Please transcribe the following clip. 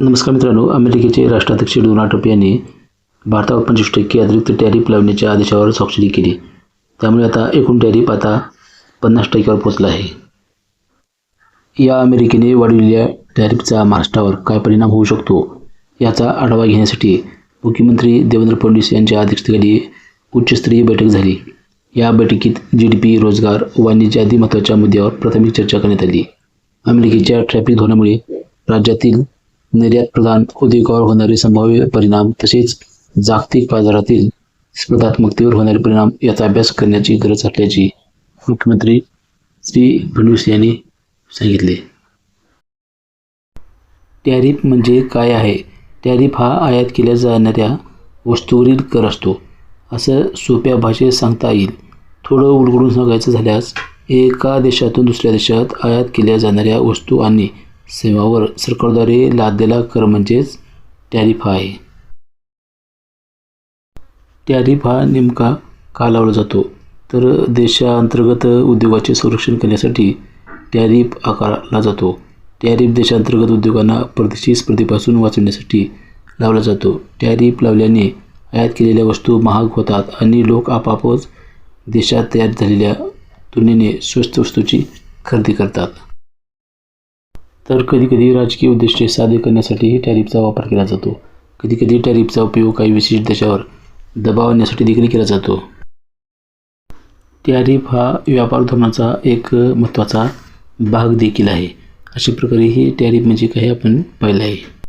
नमस्कार मित्रांनो अमेरिकेचे राष्ट्राध्यक्ष डोनाल्ड ट्रम्प यांनी भारतावर पंचवीस टक्के अतिरिक्त टॅरिफ लावण्याच्या आदेशावर स्वाक्षरी केली. त्यामुळे आता एकूण टॅरिफ आता पन्नास टक्क्यावर पोचला आहे. या अमेरिकेने वाढविलेल्या टॅरिफचा महाराष्ट्रावर काय परिणाम होऊ शकतो याचा आढावा घेण्यासाठी मुख्यमंत्री देवेंद्र फडणवीस यांच्या अध्यक्षतेखाली उच्चस्तरीय बैठक झाली. या बैठकीत जी डी पी रोजगार वाणिज्य आदी महत्त्वाच्या मुद्द्यावर प्राथमिक चर्चा करण्यात आली. अमेरिकेच्या ट्रॅफिक धोरणामुळे राज्यातील निर्यात प्रधान उद्योगावर होणारे संभाव्य परिणाम तसेच जागतिक बाजारातील स्पर्धात्मकतेवर होणारे परिणाम याचा अभ्यास करण्याची गरज असल्याची मुख्यमंत्री श्री फडणवीस यांनी सांगितले. टॅरिफ म्हणजे काय आहे? टॅरिफ हा आयात केल्या जाणाऱ्या वस्तूवरील कर असतो. असं सोप्या भाषेत सांगता येईल. थोडं उलगडून सांगायचं झाल्यास एका देशातून दुसऱ्या देशात आयात केल्या जाणाऱ्या वस्तू आणि सेवावर सरकारद्वारे लादलेला कर म्हणजेच टॅरिफ आहे. टॅरिफ हा नेमका का लावला जातो. तर देशांतर्गत उद्योगाचे संरक्षण करण्यासाठी टॅरिफ आकारला जातो. टॅरिफ देशांतर्गत उद्योगांना परदेशी स्पर्धेपासून वाचवण्यासाठी लावला जातो. टॅरिफ लावल्याने आयात केलेल्या वस्तू महाग होतात आणि लोक आपापच देशात तयार झालेल्या तुलनेने स्वस्त वस्तूची खरेदी करतात. तर कधीकधी राजकीय उद्दिष्टे साध्य करण्यासाठीही टॅरिफचा वापर केला जातो. कधीकधी टॅरिफचा उपयोग काही विशिष्ट देशावर दबाव आणण्यासाठी देखील केला जातो. टॅरिफ हा व्यापार धोरणाचा एक महत्त्वाचा भाग देखील आहे. अशा प्रकारे ही टॅरिफ म्हणजे काही आपण पाहिलं आहे.